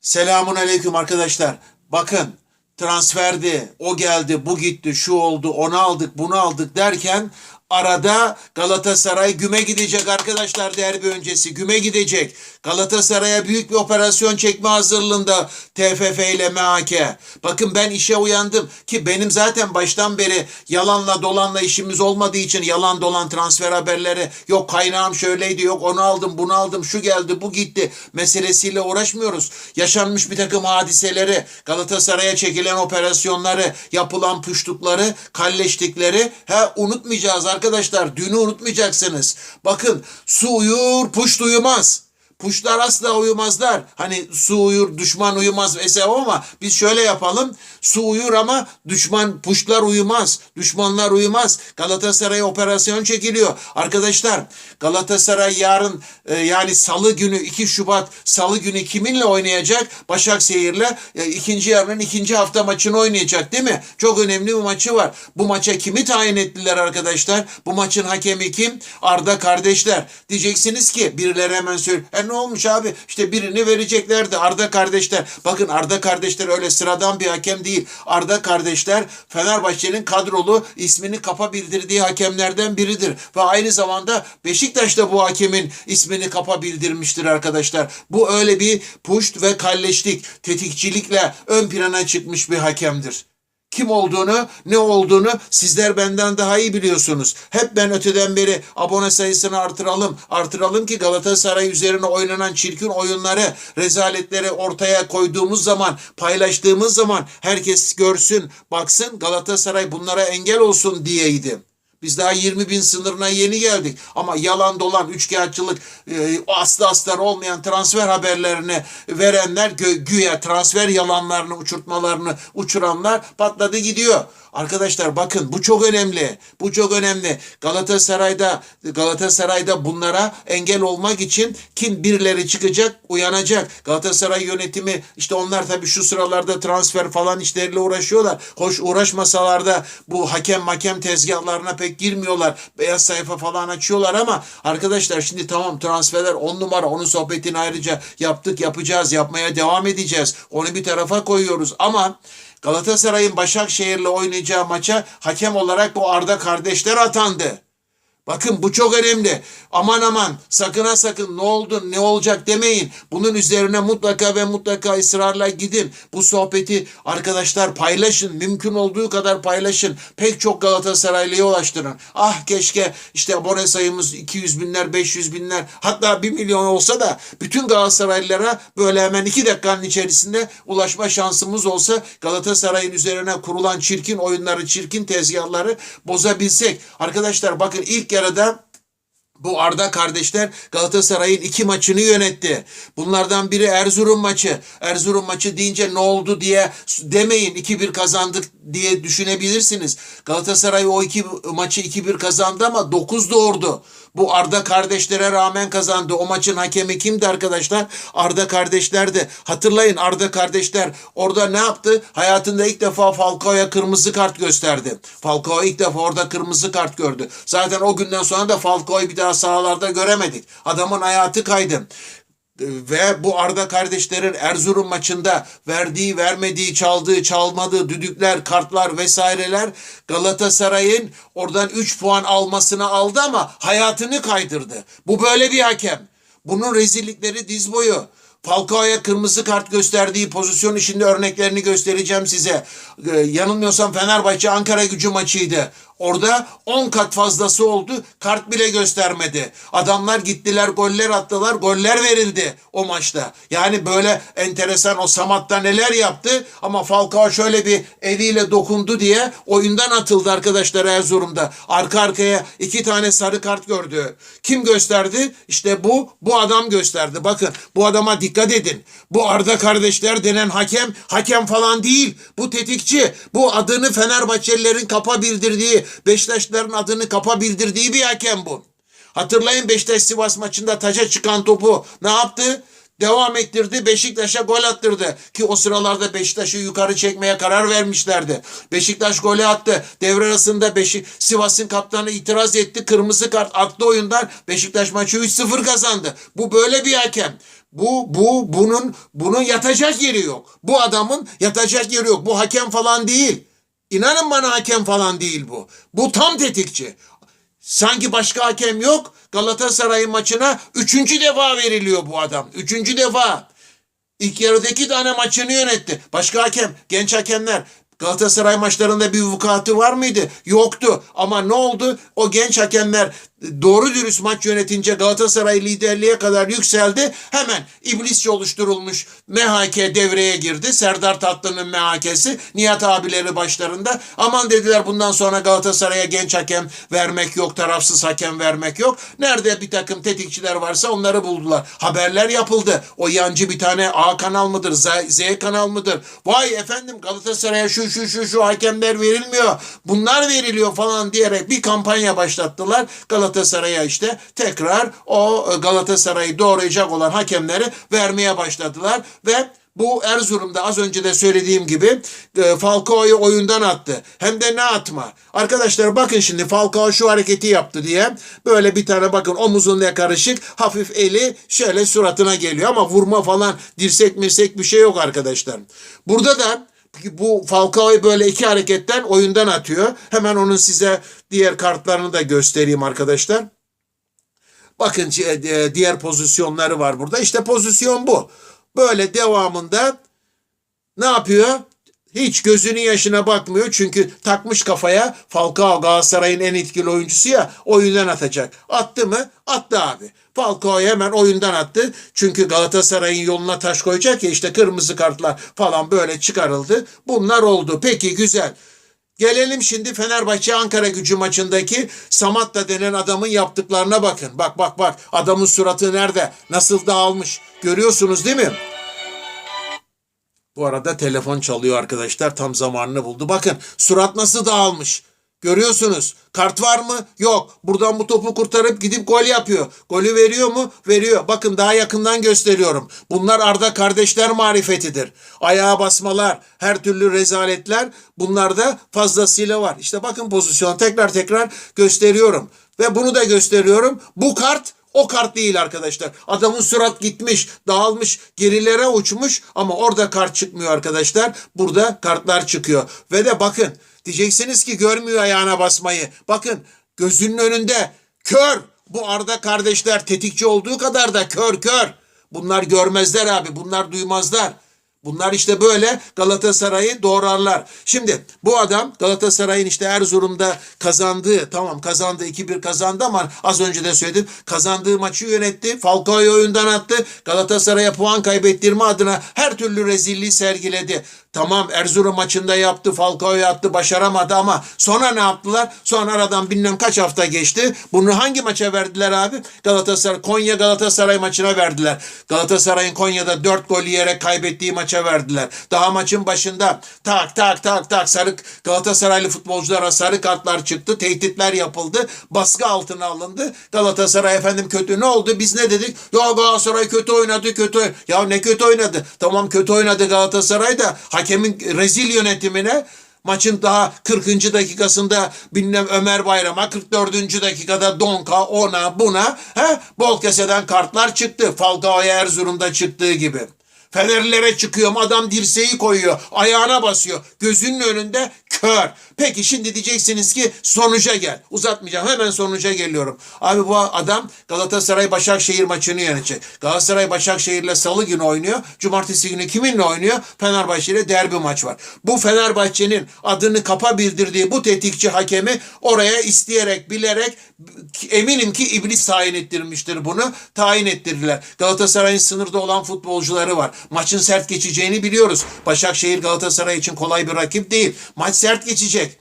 Selamun aleyküm arkadaşlar. Bakın transferdi, o geldi, bu gitti, şu oldu, onu aldık, bunu aldık derken arada Galatasaray güme gidecek arkadaşlar derbi öncesi. Güme gidecek. Galatasaray'a büyük bir operasyon çekme hazırlığında TFF ile MHK. Bakın ben işe uyandım ki benim zaten baştan beri yalanla dolanla işimiz olmadığı için yalan dolan transfer haberleri yok kaynağım şöyleydi yok onu aldım bunu aldım şu geldi bu gitti meselesiyle uğraşmıyoruz. Yaşanmış bir takım hadiseleri Galatasaray'a çekilen operasyonları yapılan puştukları kalleştikleri ha unutmayacağız arkadaşlar dünü unutmayacaksınız. Bakın su uyur puşt uyumaz. Puşlar asla uyumazlar. Hani su uyur, düşman uyumaz vesaire ama biz şöyle yapalım. Su uyur ama düşman, puşlar uyumaz. Düşmanlar uyumaz. Galatasaray operasyon çekiliyor. Arkadaşlar Galatasaray yarın e, yani salı günü 2 Şubat salı günü kiminle oynayacak? Başakşehir'le e, ikinci yarının ikinci hafta maçını oynayacak değil mi? Çok önemli bir maçı var. Bu maça kimi tayin ettiler arkadaşlar? Bu maçın hakemi kim? Arda kardeşler. Diyeceksiniz ki birileri hemen söyle. E ne olmuş abi? İşte birini vereceklerdi Arda kardeşler. Bakın Arda kardeşler öyle sıradan bir hakem değil. Arda kardeşler Fenerbahçe'nin kadrolu ismini kapa bildirdiği hakemlerden biridir. Ve aynı zamanda Beşiktaş da bu hakemin ismini kapa bildirmiştir arkadaşlar. Bu öyle bir puşt ve kalleşlik, tetikçilikle ön plana çıkmış bir hakemdir kim olduğunu, ne olduğunu sizler benden daha iyi biliyorsunuz. Hep ben öteden beri abone sayısını artıralım, artıralım ki Galatasaray üzerine oynanan çirkin oyunları, rezaletleri ortaya koyduğumuz zaman, paylaştığımız zaman herkes görsün, baksın Galatasaray bunlara engel olsun diyeydim. Biz daha 20 bin sınırına yeni geldik. Ama yalan dolan, üçkağıtçılık, e, aslı astar olmayan transfer haberlerini verenler, gö- güya transfer yalanlarını, uçurtmalarını uçuranlar patladı gidiyor. Arkadaşlar bakın bu çok önemli. Bu çok önemli. Galatasaray'da Galatasaray'da bunlara engel olmak için kim birileri çıkacak, uyanacak. Galatasaray yönetimi işte onlar tabii şu sıralarda transfer falan işleriyle uğraşıyorlar. Hoş uğraşmasalar da bu hakem makem tezgahlarına pek girmiyorlar. Beyaz sayfa falan açıyorlar ama arkadaşlar şimdi tamam transferler on numara onun sohbetini ayrıca yaptık, yapacağız, yapmaya devam edeceğiz. Onu bir tarafa koyuyoruz ama Galatasaray'ın Başakşehir'le oynayacağı maça hakem olarak bu Arda kardeşler atandı. Bakın bu çok önemli. Aman aman sakın ha sakın ne oldu ne olacak demeyin. Bunun üzerine mutlaka ve mutlaka ısrarla gidin. Bu sohbeti arkadaşlar paylaşın. Mümkün olduğu kadar paylaşın. Pek çok Galatasaraylı'ya ulaştırın. Ah keşke işte abone sayımız 200 binler 500 binler hatta 1 milyon olsa da bütün Galatasaraylılara böyle hemen 2 dakikanın içerisinde ulaşma şansımız olsa Galatasaray'ın üzerine kurulan çirkin oyunları, çirkin tezgahları bozabilsek. Arkadaşlar bakın ilk yarıda bu Arda kardeşler Galatasaray'ın iki maçını yönetti. Bunlardan biri Erzurum maçı. Erzurum maçı deyince ne oldu diye demeyin. 2-1 kazandık diye düşünebilirsiniz. Galatasaray o iki maçı 2-1 kazandı ama 9 doğurdu. Bu Arda kardeşlere rağmen kazandı. O maçın hakemi kimdi arkadaşlar? Arda kardeşlerdi. Hatırlayın Arda kardeşler orada ne yaptı? Hayatında ilk defa Falcao'ya kırmızı kart gösterdi. Falcao ilk defa orada kırmızı kart gördü. Zaten o günden sonra da Falcao'yu bir daha sahalarda göremedik. Adamın hayatı kaydı ve bu Arda kardeşlerin Erzurum maçında verdiği, vermediği, çaldığı, çalmadığı düdükler, kartlar vesaireler Galatasaray'ın oradan 3 puan almasını aldı ama hayatını kaydırdı. Bu böyle bir hakem. Bunun rezillikleri diz boyu. Falcao'ya kırmızı kart gösterdiği pozisyon içinde örneklerini göstereceğim size. Ee, yanılmıyorsam Fenerbahçe Ankara gücü maçıydı. Orada 10 kat fazlası oldu. Kart bile göstermedi. Adamlar gittiler goller attılar. Goller verildi o maçta. Yani böyle enteresan o Samat'ta neler yaptı ama Falcao şöyle bir eliyle dokundu diye oyundan atıldı arkadaşlar Erzurum'da. Arka arkaya iki tane sarı kart gördü. Kim gösterdi? İşte bu bu adam gösterdi. Bakın bu adama dikkat edin. Bu Arda kardeşler denen hakem hakem falan değil. Bu tetikçi. Bu adını Fenerbahçelilerin kapa bildirdiği Beşiktaşlıların adını kapa bildirdiği bir hakem bu. Hatırlayın Beşiktaş Sivas maçında taca çıkan topu ne yaptı? Devam ettirdi Beşiktaş'a gol attırdı. Ki o sıralarda Beşiktaş'ı yukarı çekmeye karar vermişlerdi. Beşiktaş golü attı. Devre arasında Beşik Sivas'ın kaptanı itiraz etti. Kırmızı kart attı oyundan. Beşiktaş maçı 3-0 kazandı. Bu böyle bir hakem. Bu bu bunun bunun yatacak yeri yok. Bu adamın yatacak yeri yok. Bu hakem falan değil. İnanın bana hakem falan değil bu. Bu tam tetikçi. Sanki başka hakem yok. Galatasaray maçına üçüncü defa veriliyor bu adam. Üçüncü defa. İlk yarıdaki tane maçını yönetti. Başka hakem, genç hakemler. Galatasaray maçlarında bir vukuatı var mıydı? Yoktu. Ama ne oldu? O genç hakemler doğru dürüst maç yönetince Galatasaray liderliğe kadar yükseldi. Hemen iblisçe oluşturulmuş MHK devreye girdi. Serdar Tatlı'nın MHK'si. Nihat abileri başlarında. Aman dediler bundan sonra Galatasaray'a genç hakem vermek yok. Tarafsız hakem vermek yok. Nerede bir takım tetikçiler varsa onları buldular. Haberler yapıldı. O yancı bir tane A kanal mıdır? Z, Z kanal mıdır? Vay efendim Galatasaray'a şu şu şu şu hakemler verilmiyor. Bunlar veriliyor falan diyerek bir kampanya başlattılar. Galatasaray'a işte tekrar o Galatasaray'ı doğrayacak olan hakemleri vermeye başladılar ve bu Erzurum'da az önce de söylediğim gibi e, Falcao'yu oyundan attı. Hem de ne atma. Arkadaşlar bakın şimdi Falcao şu hareketi yaptı diye böyle bir tane bakın omuzunla karışık hafif eli şöyle suratına geliyor ama vurma falan dirsek mirsek bir şey yok arkadaşlar. Burada da bu Falcao'yu böyle iki hareketten oyundan atıyor. Hemen onun size diğer kartlarını da göstereyim arkadaşlar. Bakın e, diğer pozisyonları var burada. İşte pozisyon bu. Böyle devamında ne yapıyor? Hiç gözünün yaşına bakmıyor çünkü takmış kafaya Falcao Galatasaray'ın en etkili oyuncusu ya oyundan atacak. Attı mı? Attı abi. Falcao'yu hemen oyundan attı. Çünkü Galatasaray'ın yoluna taş koyacak ya işte kırmızı kartlar falan böyle çıkarıldı. Bunlar oldu. Peki güzel. Gelelim şimdi Fenerbahçe Ankara gücü maçındaki Samatta denen adamın yaptıklarına bakın. Bak bak bak adamın suratı nerede? Nasıl dağılmış? Görüyorsunuz değil mi? Bu arada telefon çalıyor arkadaşlar. Tam zamanını buldu. Bakın surat nasıl dağılmış. Görüyorsunuz. Kart var mı? Yok. Buradan bu topu kurtarıp gidip gol yapıyor. Golü veriyor mu? Veriyor. Bakın daha yakından gösteriyorum. Bunlar Arda kardeşler marifetidir. Ayağa basmalar, her türlü rezaletler bunlarda fazlasıyla var. İşte bakın pozisyon tekrar tekrar gösteriyorum. Ve bunu da gösteriyorum. Bu kart o kart değil arkadaşlar. Adamın surat gitmiş, dağılmış, gerilere uçmuş ama orada kart çıkmıyor arkadaşlar. Burada kartlar çıkıyor. Ve de bakın diyeceksiniz ki görmüyor ayağına basmayı. Bakın gözünün önünde kör. Bu Arda kardeşler tetikçi olduğu kadar da kör kör. Bunlar görmezler abi. Bunlar duymazlar. Bunlar işte böyle Galatasaray'ı doğrarlar. Şimdi bu adam Galatasaray'ın işte Erzurum'da kazandığı tamam kazandı 2-1 kazandı ama az önce de söyledim kazandığı maçı yönetti. Falcao'yu oyundan attı. Galatasaray'a puan kaybettirme adına her türlü rezilliği sergiledi. Tamam Erzurum maçında yaptı, Falcao'yu attı, başaramadı ama sonra ne yaptılar? Sonra aradan bilmem kaç hafta geçti. Bunu hangi maça verdiler abi? Galatasaray, Konya Galatasaray maçına verdiler. Galatasaray'ın Konya'da 4 gol yiyerek kaybettiği maça verdiler. Daha maçın başında tak tak tak tak sarı Galatasaraylı futbolculara sarı kartlar çıktı. Tehditler yapıldı. Baskı altına alındı. Galatasaray efendim kötü ne oldu? Biz ne dedik? Ya Galatasaray kötü oynadı, kötü. Ya ne kötü oynadı? Tamam kötü oynadı Galatasaray da hakemin rezil yönetimine maçın daha 40. dakikasında bilmem Ömer Bayram'a 44. dakikada Donka ona buna he, bol keseden kartlar çıktı. Falcao'ya Erzurum'da çıktığı gibi. Fenerlere çıkıyorum adam dirseği koyuyor ayağına basıyor gözünün önünde kör. Peki şimdi diyeceksiniz ki sonuca gel. Uzatmayacağım hemen sonuca geliyorum. Abi bu adam Galatasaray Başakşehir maçını yönetecek. Galatasaray Başakşehir'le salı günü oynuyor. Cumartesi günü kiminle oynuyor? Fenerbahçe ile derbi maç var. Bu Fenerbahçe'nin adını kapa bildirdiği bu tetikçi hakemi oraya isteyerek bilerek eminim ki iblis tayin ettirmiştir bunu. Tayin ettirdiler. Galatasaray'ın sınırda olan futbolcuları var. Maçın sert geçeceğini biliyoruz. Başakşehir Galatasaray için kolay bir rakip değil. Maç sert geçecek.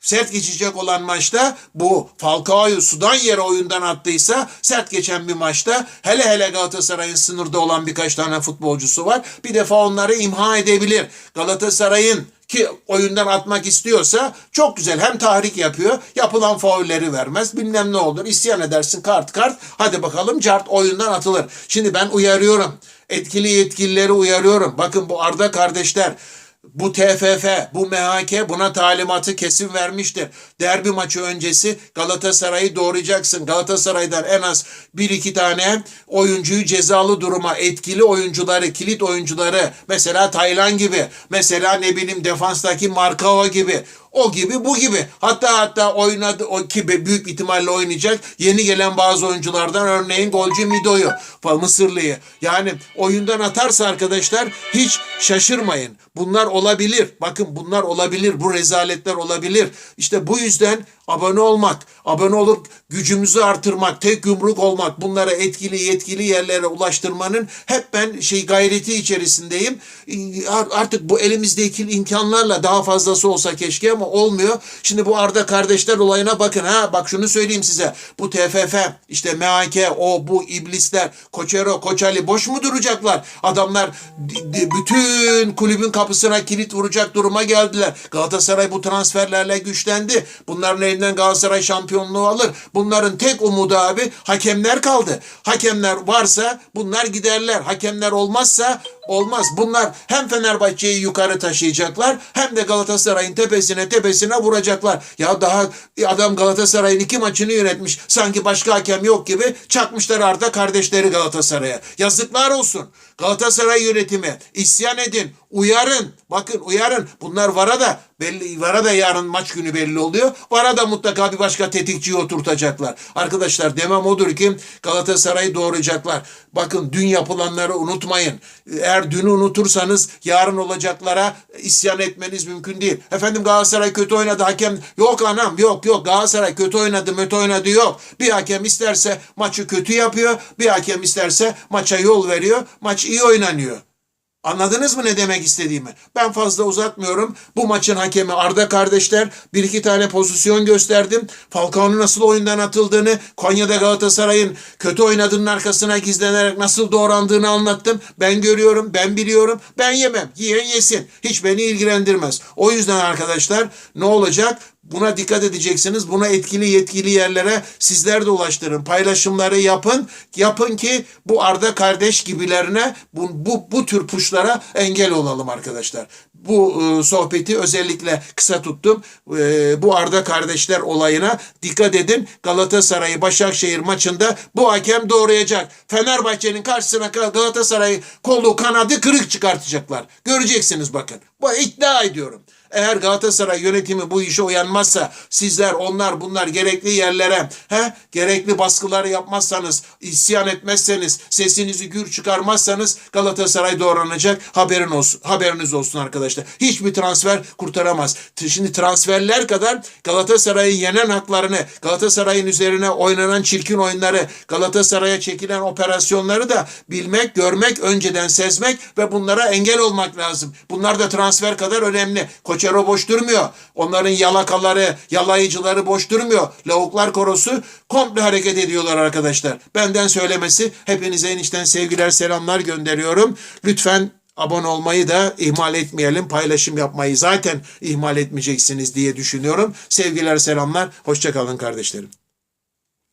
Sert geçecek olan maçta bu Falcao'yu sudan yere oyundan attıysa sert geçen bir maçta hele hele Galatasaray'ın sınırda olan birkaç tane futbolcusu var. Bir defa onları imha edebilir. Galatasaray'ın ki oyundan atmak istiyorsa çok güzel hem tahrik yapıyor yapılan faulleri vermez bilmem ne olur isyan edersin kart kart hadi bakalım cart oyundan atılır. Şimdi ben uyarıyorum etkili yetkilileri uyarıyorum bakın bu Arda kardeşler bu TFF, bu MHK buna talimatı kesin vermiştir. Derbi maçı öncesi Galatasaray'ı doğrayacaksın. Galatasaray'dan en az bir iki tane oyuncuyu cezalı duruma etkili oyuncuları, kilit oyuncuları mesela Taylan gibi, mesela ne bileyim defanstaki Markao gibi o gibi bu gibi. Hatta hatta oynadı o ki büyük ihtimalle oynayacak yeni gelen bazı oyunculardan örneğin golcü Mido'yu, Mısırlı'yı. Yani oyundan atarsa arkadaşlar hiç şaşırmayın. Bunlar olabilir. Bakın bunlar olabilir. Bu rezaletler olabilir. İşte bu yüzden abone olmak, abone olup gücümüzü artırmak, tek yumruk olmak, bunlara etkili yetkili yerlere ulaştırmanın hep ben şey gayreti içerisindeyim. Artık bu elimizdeki imkanlarla daha fazlası olsa keşke ama olmuyor. Şimdi bu Arda kardeşler olayına bakın ha bak şunu söyleyeyim size. Bu TFF işte MHK o bu iblisler Koçero Koçali boş mu duracaklar? Adamlar bütün kulübün kapısına kilit vuracak duruma geldiler. Galatasaray bu transferlerle güçlendi. Bunların elinden Galatasaray şampiyonluğu alır. Bunların tek umudu abi hakemler kaldı. Hakemler varsa bunlar giderler. Hakemler olmazsa olmaz. Bunlar hem Fenerbahçe'yi yukarı taşıyacaklar hem de Galatasaray'ın tepesine tepesine vuracaklar. Ya daha adam Galatasaray'ın iki maçını yönetmiş. Sanki başka hakem yok gibi çakmışlar Arda kardeşleri Galatasaray'a. Yazıklar olsun. Galatasaray yönetimi isyan edin, uyarın. Bakın uyarın. Bunlar VAR'a da belli VAR'a da yarın maç günü belli oluyor. VAR'a da mutlaka bir başka tetikçiyi oturtacaklar. Arkadaşlar demem odur ki Galatasaray'ı doğuracaklar. Bakın dün yapılanları unutmayın. Eğer dünü unutursanız yarın olacaklara isyan etmeniz mümkün değil. Efendim Galatasaray kötü oynadı hakem yok anam yok yok Galatasaray kötü oynadı kötü oynadı yok. Bir hakem isterse maçı kötü yapıyor. Bir hakem isterse maça yol veriyor. Maç iyi oynanıyor. Anladınız mı ne demek istediğimi? Ben fazla uzatmıyorum. Bu maçın hakemi Arda kardeşler bir iki tane pozisyon gösterdim. Falcao'nun nasıl oyundan atıldığını, Konya'da Galatasaray'ın kötü oynadığının arkasına gizlenerek nasıl doğrandığını anlattım. Ben görüyorum, ben biliyorum. Ben yemem. Yiyen yesin. Hiç beni ilgilendirmez. O yüzden arkadaşlar ne olacak? Buna dikkat edeceksiniz. Buna etkili yetkili yerlere sizler de ulaştırın. Paylaşımları yapın. Yapın ki bu Arda kardeş gibilerine bu, bu, bu tür puşlara engel olalım arkadaşlar. Bu e, sohbeti özellikle kısa tuttum. E, bu Arda kardeşler olayına dikkat edin. Galatasaray Başakşehir maçında bu hakem doğrayacak. Fenerbahçe'nin karşısına Galatasaray kolu kanadı kırık çıkartacaklar. Göreceksiniz bakın. Bu iddia ediyorum. Eğer Galatasaray yönetimi bu işe uyanmazsa sizler onlar bunlar gerekli yerlere he, gerekli baskıları yapmazsanız isyan etmezseniz sesinizi gür çıkarmazsanız Galatasaray doğranacak haberin olsun haberiniz olsun arkadaşlar. Hiçbir transfer kurtaramaz. Şimdi transferler kadar Galatasaray'ın yenen haklarını Galatasaray'ın üzerine oynanan çirkin oyunları Galatasaray'a çekilen operasyonları da bilmek, görmek, önceden sezmek ve bunlara engel olmak lazım. Bunlar da transfer kadar önemli. Koçero boş durmuyor. Onların yalakaları, yalayıcıları boş durmuyor. Lavuklar korosu komple hareket ediyorlar arkadaşlar. Benden söylemesi hepinize enişten sevgiler, selamlar gönderiyorum. Lütfen abone olmayı da ihmal etmeyelim. Paylaşım yapmayı zaten ihmal etmeyeceksiniz diye düşünüyorum. Sevgiler, selamlar. Hoşçakalın kardeşlerim.